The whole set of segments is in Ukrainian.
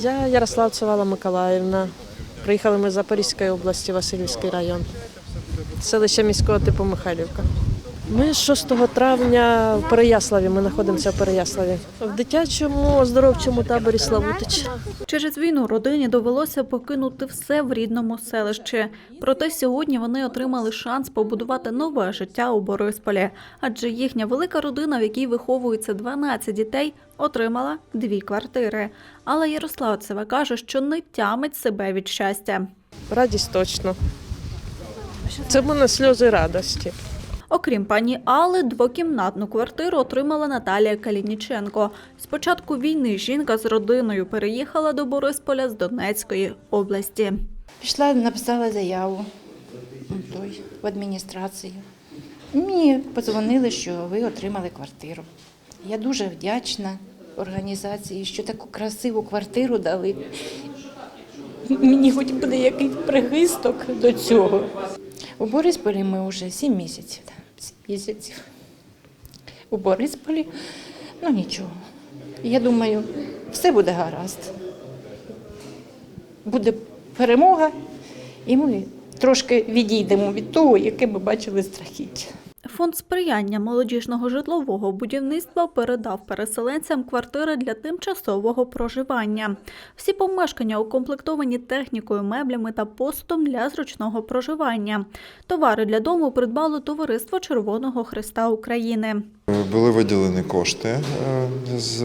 Я Ярослав Цувала Миколаївна. Приїхали ми з Запорізької області, Васильівський район. Селище міського типу Михайлівка. Ми з 6 травня в Переяславі, ми знаходимося в Переяславі. В дитячому оздоровчому таборі Славутич. Через війну родині довелося покинути все в рідному селищі. Проте сьогодні вони отримали шанс побудувати нове життя у Борисполі, адже їхня велика родина, в якій виховується 12 дітей, отримала дві квартири. Але Ярославцева каже, що не тямить себе від щастя. Радість точно. Це в мене сльози радості. Окрім пані Алли, двокімнатну квартиру отримала Наталія Калініченко. З початку війни жінка з родиною переїхала до Борисполя з Донецької області. Пішла, написала заяву той, в адміністрацію. Мені подзвонили, що ви отримали квартиру. Я дуже вдячна організації, що таку красиву квартиру дали. Мені хоч буде якийсь прихисток до цього. У Борисполі ми вже сім місяців. Да, Сім місяців. У Борисполі, ну нічого. Я думаю, все буде гаразд буде перемога, і ми трошки відійдемо від того, яке ми бачили страхіття. Фонд сприяння молодіжного житлового будівництва передав переселенцям квартири для тимчасового проживання. Всі помешкання укомплектовані технікою, меблями та постом для зручного проживання. Товари для дому придбало товариство Червоного Христа України. Були виділені кошти е,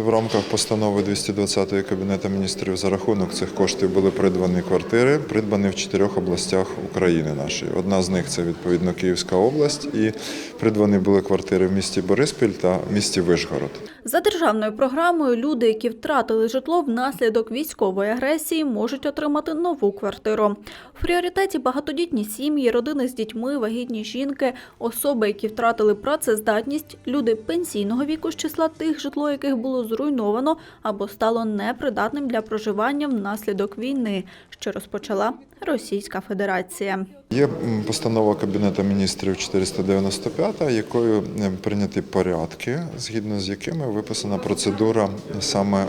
в рамках постанови 220 Кабінету міністрів. За рахунок цих коштів були придбані квартири, придбані в чотирьох областях України нашої. Одна з них це відповідно Київська область, і придбані були квартири в місті Бориспіль та в місті Вишгород. За державною програмою люди, які втратили житло внаслідок військової агресії, можуть отримати нову квартиру. В пріоритеті багатодітні сім'ї, родини з дітьми, вагітні жінки, особи, які втратили працездатність, люди пенсійного віку з числа тих, житло яких було зруйновано або стало непридатним для проживання внаслідок війни, що розпочала Російська Федерація. Є постанова Кабінету міністрів 495, якою е, прийняті порядки, згідно з якими виписана процедура саме е,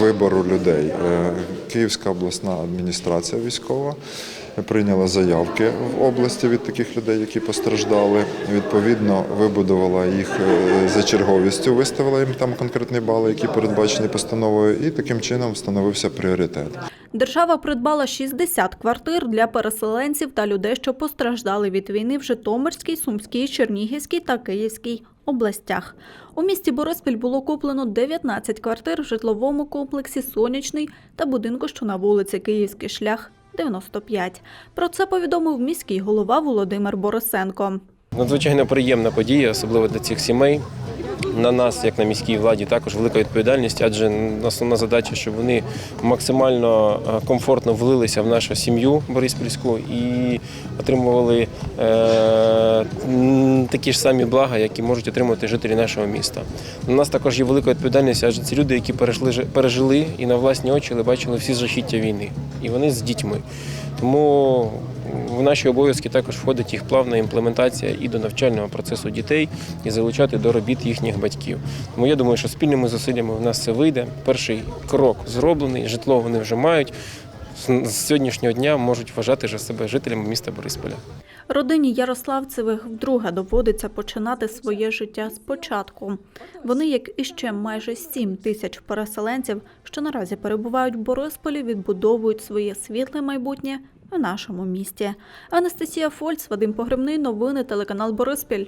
вибору людей. Е, Київська обласна адміністрація військова прийняла заявки в області від таких людей, які постраждали. Відповідно, вибудувала їх е, за черговістю, виставила їм там конкретні бали, які передбачені постановою, і таким чином встановився пріоритет. Держава придбала 60 квартир для переселенців та людей, що постраждали від війни в Житомирській, Сумській, Чернігівській та Київській областях. У місті Бориспіль було куплено 19 квартир в житловому комплексі Сонячний та будинку, що на вулиці Київський шлях 95. Про це повідомив міський голова Володимир Борисенко. Надзвичайно приємна подія, особливо для цих сімей. На нас, як на міській владі, також велика відповідальність, адже основна задача, щоб вони максимально е, комфортно влилися в нашу сім'ю Бориспільську і отримували е, такі ж самі блага, які можуть отримувати жителі нашого міста. На нас також є велика відповідальність, адже це люди, які перейшли, жи- пережили і на власні очі бачили всі жахіття війни, і вони з дітьми. Тому в наші обов'язки також входить їх плавна імплементація і до навчального процесу дітей, і залучати до робіт їхніх батьків. Тому я думаю, що спільними зусиллями в нас це вийде. Перший крок зроблений, житло вони вже мають. З- сьогоднішнього дня можуть вважати себе жителями міста Борисполя. Родині Ярославцевих вдруге доводиться починати своє життя спочатку. Вони, як і ще майже 7 тисяч переселенців, що наразі перебувають в Борисполі, відбудовують своє світле майбутнє в нашому місті. Анастасія Фольц, Вадим Погребний, новини, телеканал Бориспіль.